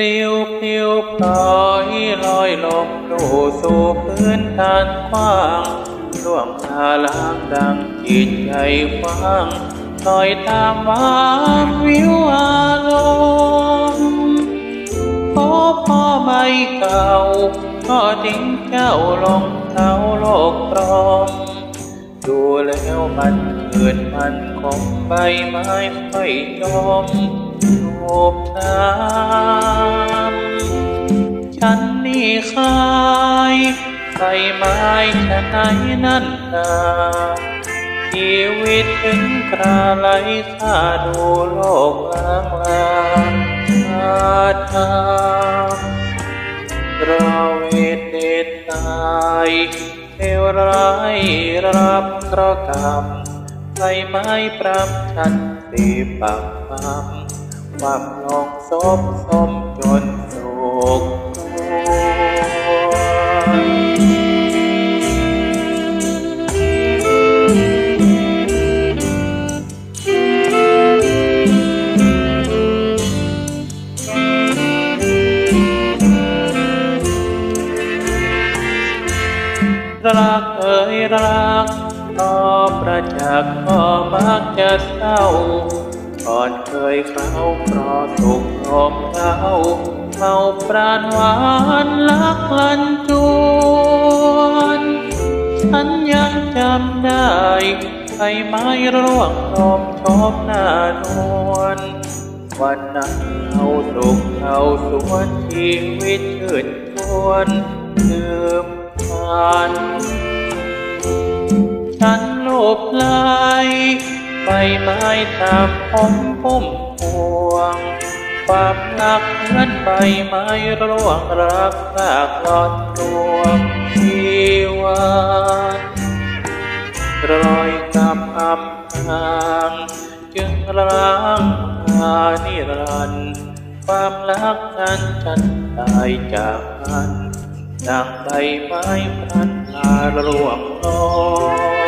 ริ้วพิวพลอยลอยลงดูสู่พื้นฐานกว้างล่วงอาลางดังจิตใจฟังลอยตามวางวิวอารมณ์พอพ่อไม่เก่าก็ทิ้งเจ้าลงเท้าโลกตรองดูแล้วมันเกิดมันคงใบไม้ค่อยอม รูปน้ำฉันนี่คายใบไม้ชะไหนนั่นนาชีวิตถึงคราไหลค่าดูโลกลางลางอาทางรอเวทเดชตายเลวร้ายรับเคระกรรมใบไม้ปรำฉันตีปักปั๊ม ความลงศพสมจนโศกครวญรักเอ่ยรักพอประจักษ์ก็มักจะเศร้า ก่อนเคยเข้าเพราะถูกลมเท้าเมาปราณหวานลักลันจวนฉันยังจำได้ใบไม้ร่วงโนมชอบหน้านวลวันนั้นเราสุขเราสวนชีวิตชื่นชวนลืมผ่านฉันโลบไหล ใบไม้ตามผมพุ่มพวง ความรักเหมือนใบไม้ร่วงรักรากลอนรวงชีวันรอยกำอำพรางจึงร้างอานิรันด์ความรักนั้นฉันตายจากกันดังใบไม้พันพาร่วงลอย